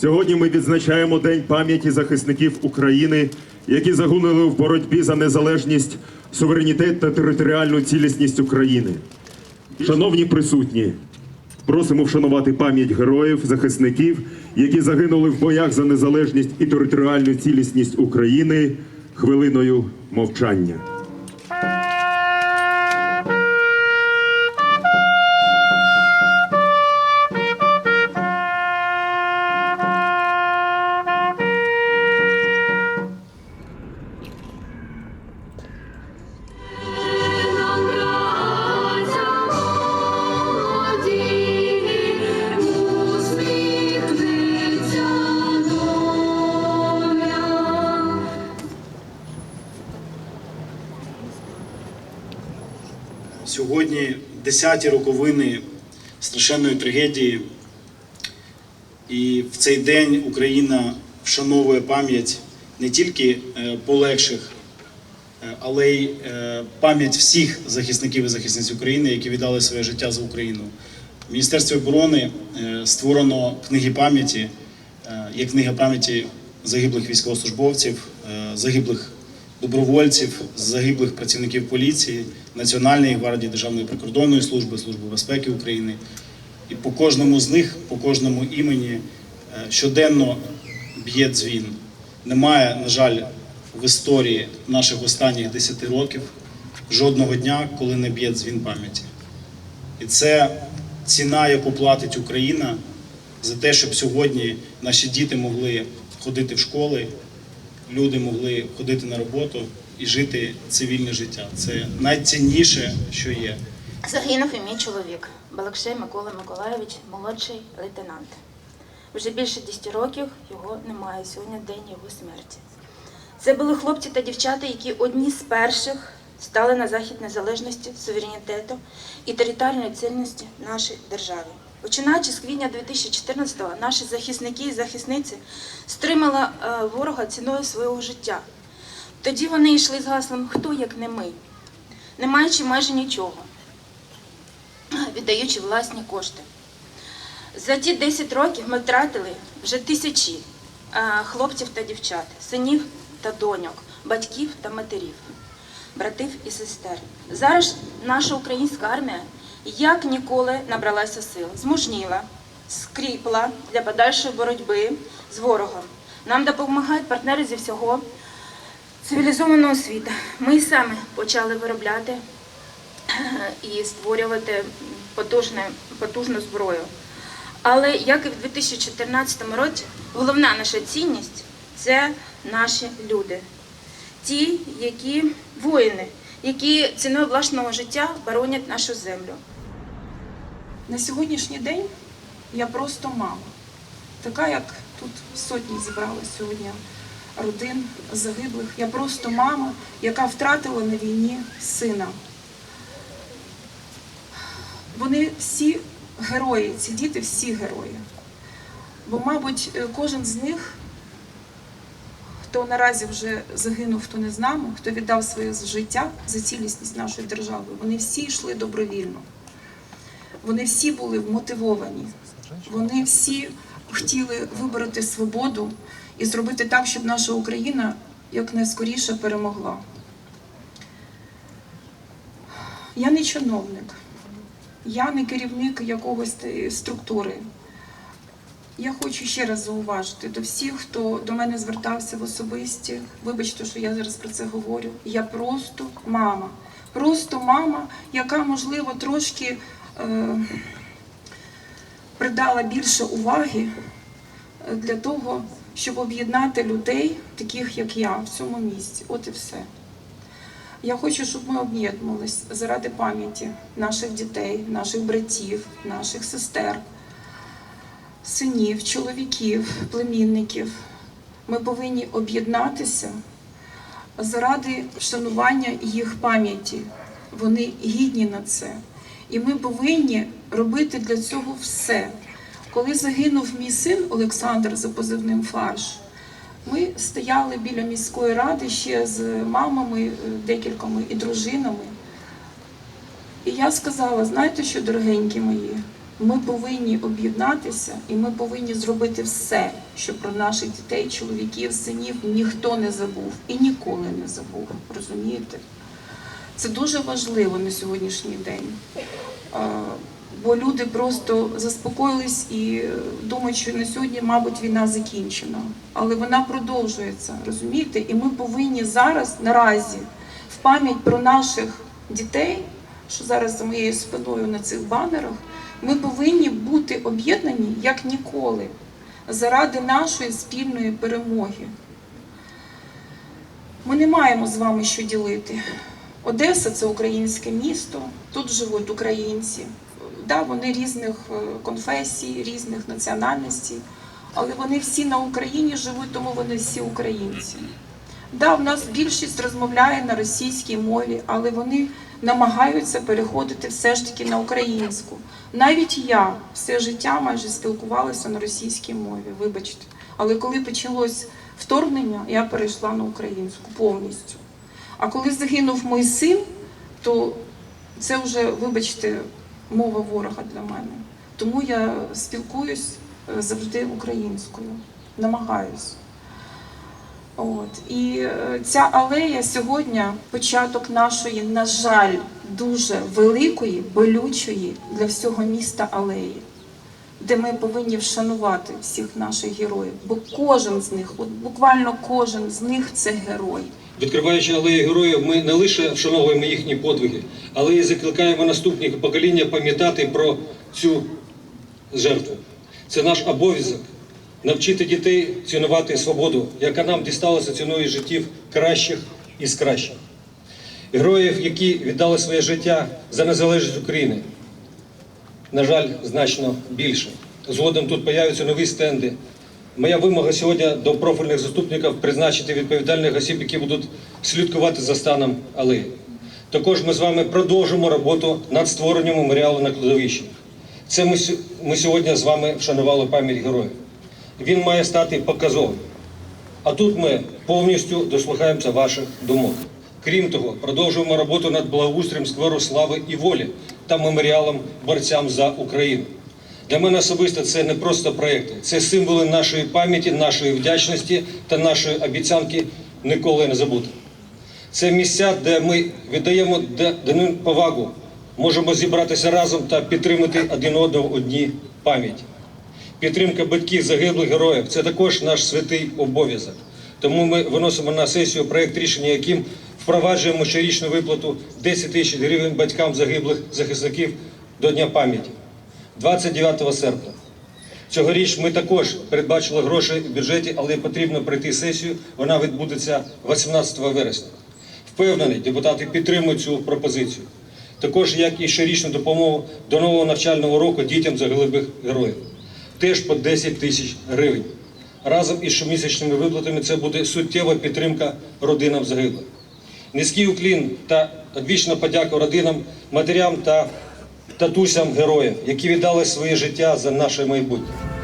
Сьогодні ми відзначаємо День пам'яті захисників України, які загинули в боротьбі за незалежність, суверенітет та територіальну цілісність України. Шановні присутні, просимо вшанувати пам'ять героїв, захисників, які загинули в боях за незалежність і територіальну цілісність України хвилиною мовчання. 10-ті роковини страшенної трагедії. І в цей день Україна вшановує пам'ять не тільки е, полегших, е, але й е, пам'ять всіх захисників і захисниць України, які віддали своє життя за Україну. В Міністерстві оборони створено книги пам'яті, є книга пам'яті загиблих військовослужбовців, загиблих добровольців, загиблих працівників поліції, Національної гвардії, Державної прикордонної служби, Служби безпеки України. І по кожному з них, по кожному імені е, щоденно б'є дзвін. Немає, на жаль, в історії наших останніх 10 років жодного дня, коли не б'є дзвін пам'яті. І це ціна, яку платить Україна за те, щоб сьогодні наші діти могли ходити в школи, люди могли ходити на роботу і жити цивільне життя. Це найцінніше, що є. Загинув і мій чоловік Балакшей Микола Миколайович, молодший лейтенант. Вже більше 10 років його немає. Сьогодні день його смерті. Це були хлопці та дівчата, які одні з перших стали на захід незалежності, суверенітету і територіальної цінності нашої держави. Починаючи з квітня 2014-го, наші захисники і захисниці стримали е, ворога ціною свого життя. Тоді вони йшли з гаслом Хто як не ми, не маючи майже нічого віддаючи власні кошти. За ті 10 років ми втратили вже тисячі е, хлопців та дівчат, синів та доньок, батьків та матерів, братів і сестер. Зараз наша українська армія як ніколи набралася сил, змужніла, скріпла для подальшої боротьби з ворогом. Нам допомагають партнери зі всього цивілізованого світу. Ми саме почали виробляти і створювати потужне, потужну зброю. Але як і в 2014 році, головна наша цінність це наші люди, ті, які воїни, які ціною власного життя боронять нашу землю. На сьогоднішній день я просто мама. Така, як тут сотні зібрали сьогодні родин загиблих. Я просто мама, яка втратила на війні сина. Вони всі герої, ці діти всі герої. Бо, мабуть, кожен з них, хто наразі вже загинув, хто не з нами, хто віддав своє життя за цілісність нашої держави, вони всі йшли добровільно. Вони всі були вмотивовані. Вони всі хотіли вибороти свободу і зробити так, щоб наша Україна якнайскоріше перемогла. Я не чиновник, я не керівник якогось структури. Я хочу ще раз зауважити до всіх, хто до мене звертався в особисті. Вибачте, що я зараз про це говорю. Я просто мама. Просто мама, яка, можливо, трошки придала більше уваги е, для того, щоб об'єднати людей, таких як я, в цьому місці. От і все. Я хочу, щоб ми об'єднувались заради пам'яті наших дітей, наших братів, наших сестер, синів, чоловіків, племінників. Ми повинні об'єднатися заради вшанування їх пам'яті. Вони гідні на це. І ми повинні робити для цього все. Коли загинув мій син Олександр за позивним фарш, ми стояли біля міської ради ще з мамами, е, декількома і дружинами. І я сказала: знаєте що, дорогенькі мої, Ми повинні об'єднатися і ми повинні зробити все, щоб про наших дітей, чоловіків, синів ніхто не забув і ніколи не забув. Розумієте? Це дуже важливо на сьогоднішній день. Бо люди просто заспокоїлись і думають, що на сьогодні, мабуть, війна закінчена. Але вона продовжується, розумієте? І ми повинні зараз наразі в пам'ять про наших дітей, що зараз за моєю спиною на цих банерах, ми повинні бути об'єднані як ніколи заради нашої спільної перемоги. Ми не маємо з вами що ділити. Одеса це українське місто, тут живуть українці. Да, вони різних е, конфесій, різних національностей, але вони всі на Україні живуть, тому вони всі українці. Да, в нас більшість розмовляє на російській мові, але вони намагаються переходити все ж таки на українську. Навіть я все життя майже спілкувалася на російській мові, вибачте. Але коли почалось вторгнення, я перейшла на українську повністю. А коли загинув мій син, то це вже, вибачте, мова ворога для мене. Тому я спілкуюсь е, завжди українською, намагаюсь. От. І е, ця алея сьогодні початок нашої, на жаль, дуже великої, болючої для всього міста алеї, де ми повинні вшанувати всіх наших героїв. Бо кожен з них, от буквально кожен з них це герой. Відкриваючи алею героїв, ми не лише вшановуємо їхні подвиги, але й закликаємо наступні покоління пам'ятати про цю жертву. Це наш обов'язок навчити дітей цінувати свободу, яка нам дісталася ціною життів кращих із кращих. Героїв, які віддали своє життя за незалежність України. На жаль, значно більше. Згодом тут появляться нові стенди. Моя вимога сьогодні до профільних заступників призначити відповідальних осіб, які будуть слідкувати за станом алеї. Також ми з вами продовжимо роботу над створенням меморіалу на кладовищі. Це ми, ми сьогодні з вами вшанували пам'ять героїв. Він має стати показовим. А тут ми повністю дослухаємося ваших думок. Крім того, продовжуємо роботу над благоустроєм скверу слави і волі та меморіалом борцям за Україну. Для мене особисто це не просто проекти, це символи нашої пам'яті, нашої вдячності та нашої обіцянки ніколи не забути. Це місця, де ми віддаємо данину повагу, можемо зібратися разом та підтримати один одного у дні пам'яті. Підтримка батьків загиблих героїв це також наш святий обов'язок. Тому ми виносимо на сесію проект рішення, яким впроваджуємо щорічну виплату 10 тисяч гривень батькам загиблих захисників до Дня пам'яті 29 серпня. Цьогоріч ми також передбачили гроші в бюджеті, але потрібно пройти сесію. Вона відбудеться 18 вересня. Впевнений, депутати підтримують цю пропозицію. Також як і щорічну допомогу до нового навчального року дітям загиблих героїв. Теж по 10 тисяч гривень. Разом із щомісячними виплатами це буде суттєва підтримка родинам загиблих. Низький уклін та вічна подяка родинам, матерям та татусям героїв, які віддали своє життя за наше майбутнє.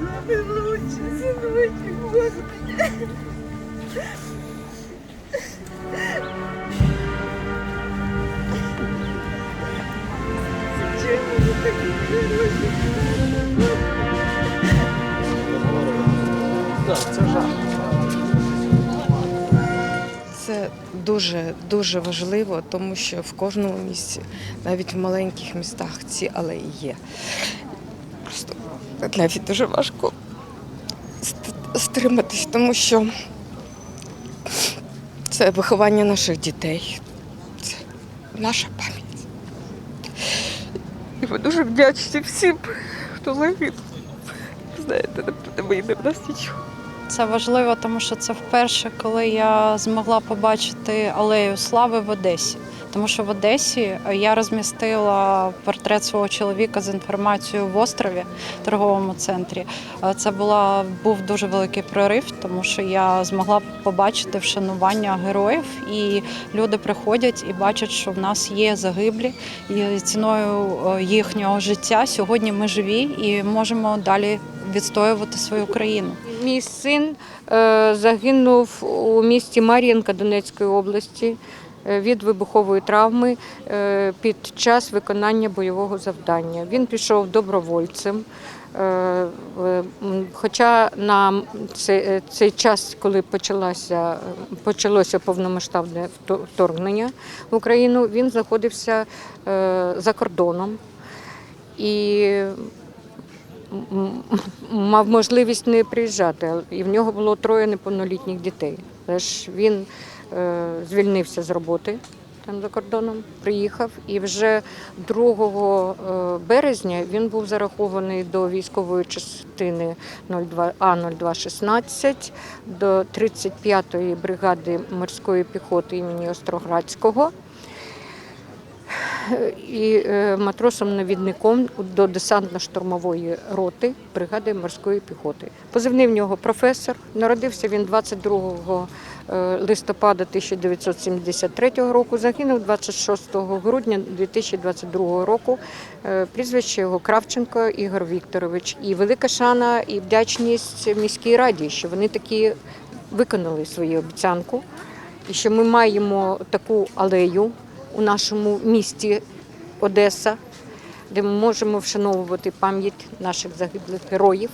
Забилучи, сыночек, господи. Це дуже дуже важливо, тому що в кожному місці, навіть в маленьких містах, ці алеї є. Просто навіть дуже важко ст- стриматись, тому що це виховання наших дітей, це наша пам'ять. І Ми дуже вдячні всім, хто загинув. Знаєте, не вийде в нас нічого. Це важливо, тому що це вперше, коли я змогла побачити алею слави в Одесі. Тому що в Одесі я розмістила портрет свого чоловіка з інформацією в острові торговому центрі. Е, Це була був дуже великий прорив, тому що я змогла побачити вшанування героїв, і люди приходять і бачать, що в нас є загиблі, і ціною е, їхнього життя сьогодні ми живі і можемо далі відстоювати свою країну. Мій син е, загинув у місті Мар'їнка Донецької області е, від вибухової травми е, під час виконання бойового завдання. Він пішов добровольцем. Хоча на цей, час, коли почалося, почалося повномасштабне вторгнення в Україну, він знаходився за кордоном. І мав можливість не приїжджати, і в нього було троє неповнолітніх дітей. Але ж він е, звільнився з роботи там за кордоном, приїхав, і вже 2 е, березня він був зарахований до військової частини 02 А0216 до 35-ї бригади морської піхоти імені Остроградського і е, матросом-навідником до десантно-штурмової роти бригади морської піхоти. Позивний в нього професор. Народився він 22 е, листопада 1973 року. Загинув 26 грудня 2022 року. Е, Прізвище його Кравченко Ігор Вікторович. І велика шана і вдячність міській раді, що вони такі виконали свою обіцянку, і що ми маємо таку алею у нашому місті Одеса, де ми можемо вшановувати пам'ять наших загиблих героїв.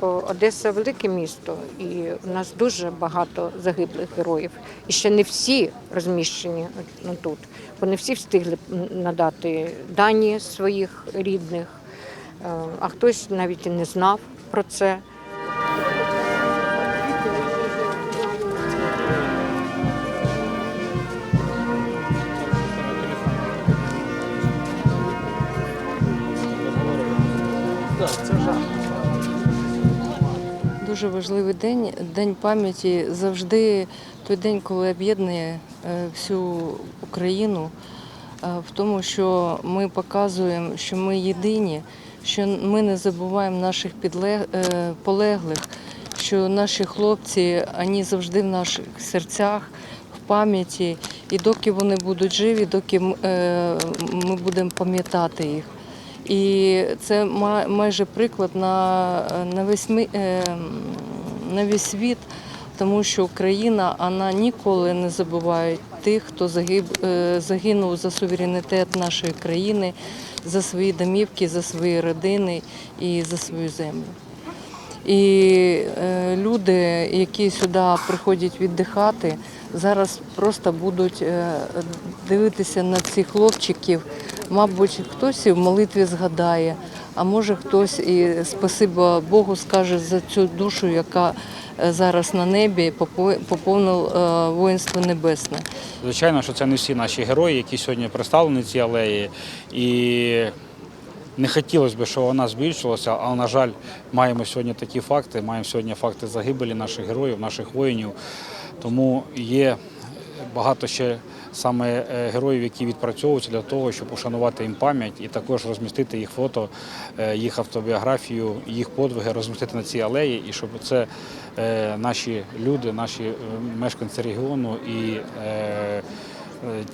Одеса велике місто, і у нас дуже багато загиблих героїв. І ще не всі розміщені тут, бо не всі встигли надати дані своїх рідних, Е, а хтось навіть і не знав про це. Дуже важливий день, день пам'яті. Завжди той день, коли об'єднує е, всю Україну е, в тому, що ми показуємо, що ми єдині, що ми не забуваємо наших підлег- е, полеглих, що наші хлопці вони завжди в наших серцях, в пам'яті. І доки вони будуть живі, доки ми будемо пам'ятати їх. І це майже приклад на, на, весь, е, на весь світ, тому що Україна вона ніколи не забуває тих, хто загиб, е, загинув за суверенітет нашої країни, за свої домівки, за свої родини і за свою землю. І е, люди, які сюди приходять віддихати, зараз просто будуть дивитися на цих хлопчиків. Мабуть, хтось і в молитві згадає, а може хтось і спасибо Богу скаже за цю душу, яка е, зараз на небі попо- поповнив е, воїнство небесне. Звичайно, що це не всі наші герої, які сьогодні представлені в цій алеї. І не хотілося б, щоб вона збільшилася, але, на жаль, маємо сьогодні такі факти. Маємо сьогодні факти загибелі наших героїв, наших воїнів. Тому є багато ще саме е, героїв, які відпрацьовуються для того, щоб ушанувати їм пам'ять і також розмістити їх фото, е, їх автобіографію, їх подвиги, розмістити на цій алеї, і щоб це е, наші люди, наші мешканці регіону і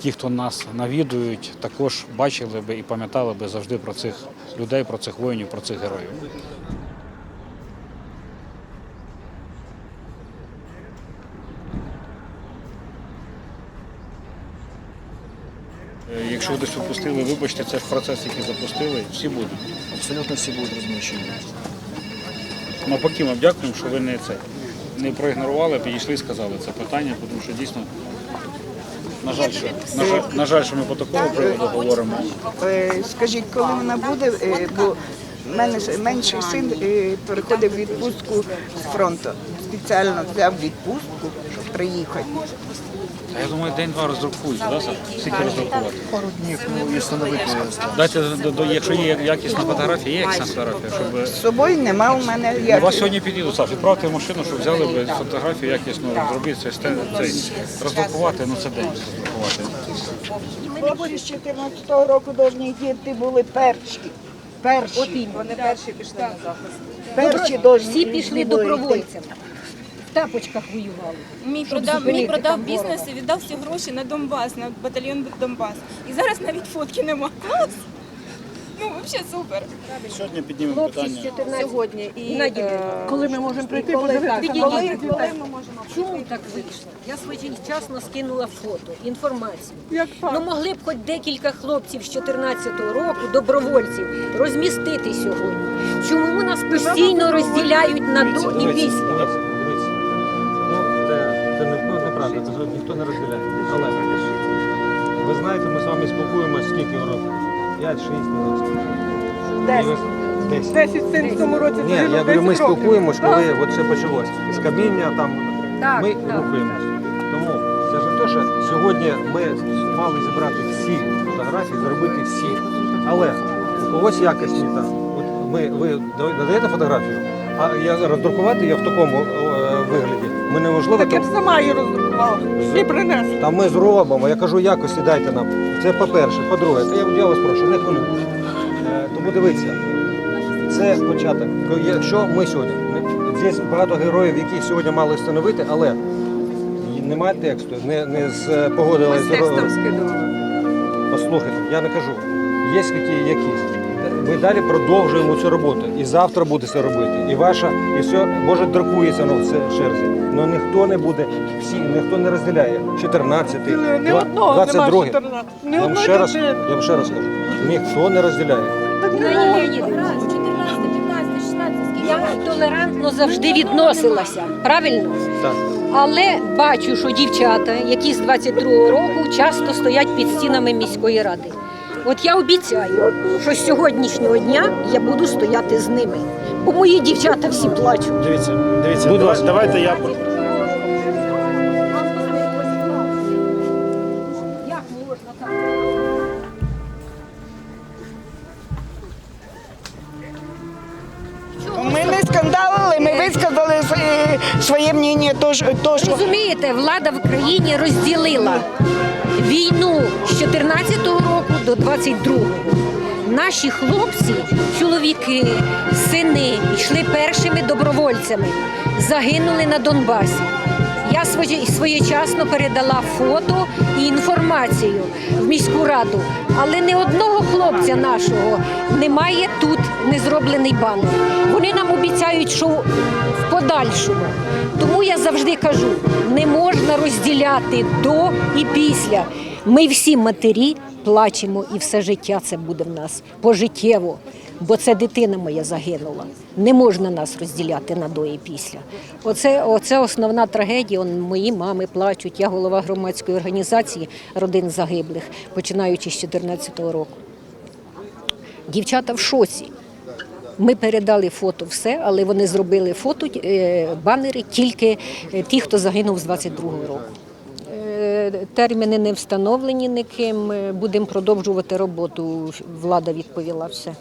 ті, хто нас навідують, також бачили би і пам'ятали би завжди про цих людей, про цих воїнів, про цих героїв. Якщо десь пропустили, вибачте, це ж процес, який запустили, всі будуть. Абсолютно всі будуть розміщені. Навпаки, вам дякуємо, що ви не це не проігнорували, підійшли і сказали це питання, тому що дійсно, на жаль, що, на жаль, на жаль, що ми по такому приводу говоримо. Е, Скажіть, коли вона буде, Е, бо в мене ж менший син е, переходив в відпустку з фронту. Спеціально взяв відпустку, щоб приїхати. Та я думаю, день-два роздрукують, да, Саш? Скільки роздрукувати? Пару днів, ну, і встановити. Дайте, до, до, якщо є якісна фотографія, є якісна фотографія, щоб... З собою нема у мене У як. вас сьогодні підійду, Саш, відправте машину, щоб взяли б фотографію якісно зробити, цей, стен- цей, роздрукувати, ну це день роздрукувати. Хлопці з 14-го року повинні діти були перші. Перші. Вони перші пішли на захист. Перші повинні Всі пішли були йти. добровольцями. Тапочках воювали. Мій продав, мій продав бізнес і віддав всі гроші на Донбас, на батальйон Донбас. І зараз навіть фотки нема. Клас! Ну, взагалі супер. Сьогодні піднімемо питання. 14 Сьогодні і е, коли ми можемо прийти коли Коли- коли- коли ми можемо Чому так вийшло? Я своєчасно скинула фото, інформацію. Як Ну могли б хоч декілька хлопців з 14-го року, добровольців, розмістити сьогодні. Чому нас постійно розділяють на до і після? Це не, неправда, це ніхто не розділяє. Але ви знаєте, ми з вами спілкуємося скільки років? 5, 6 років. Десять. Десять. в цьому році. Ні, я говорю, ми спілкуємось, коли от це почалось. З каміння там Так, ми так, рухаємось. Тому це ж не те, що сьогодні ми мали зібрати всі фотографії, зробити всі. Але у когось якість не так. От ми, ви надаєте фотографію, а я роздрукувати я в такому вигляді. Ми неможливо. Так я б сама її роздрукувала. І принесла. Та ми зробимо. Я кажу, якості дайте нам. Це по-перше. По-друге, та я, я вас прошу, не хвилюйтесь. Е, тому дивіться, це початок. Якщо ми сьогодні, здесь багато героїв, які сьогодні мали встановити, але немає тексту, не, не з погодились. Послухайте, я не кажу. Є які якісь. Ми далі продовжуємо цю роботу. І завтра буде це робити. І ваша, і все, може, друкується воно в це черзі. Але ніхто не буде, всі, ніхто не розділяє. 14, Ні два- одного 22. нема 14. Ні Я вам одної ще раз, дитини. вам ще раз кажу. Ніхто не розділяє. Так не 14, 15, 16, скільки? Я толерантно завжди відносилася, правильно? Так. Але бачу, що дівчата, які з 22-го року часто стоять під стінами міської ради. От я обіцяю, що з сьогоднішнього дня я буду стояти з ними. Бо мої дівчата всі плачуть. Дивіться, дивіться, Будь давай- давайте я. Як можна так? Ми не скандалили, ми висказали своє, своє мнення, то, що- то, що Розумієте, влада в країні розділила війну з 14-го року до 22-го. Наші хлопці, чоловіки, сини йшли першими добровольцями, загинули на Донбасі. Я своєчасно передала фото і інформацію в міську раду, але не одного хлопця нашого немає тут не зроблений банер. Вони нам обіцяють, що в подальшому. Тому я завжди кажу: не можна розділяти до і після. Ми всі матері плачемо, і все життя це буде в нас пожиттєво. Бо це дитина моя загинула. Не можна нас розділяти на до і після. Оце, оце основна трагедія. Он, мої мами плачуть. Я голова громадської організації родин загиблих, починаючи з 2014 року. Дівчата в шоці. Ми передали фото все, але вони зробили фото, е, банери тільки е, ті, хто загинув з 22-го року. Е, Терміни не встановлені ніким. Будемо продовжувати роботу. Влада відповіла все.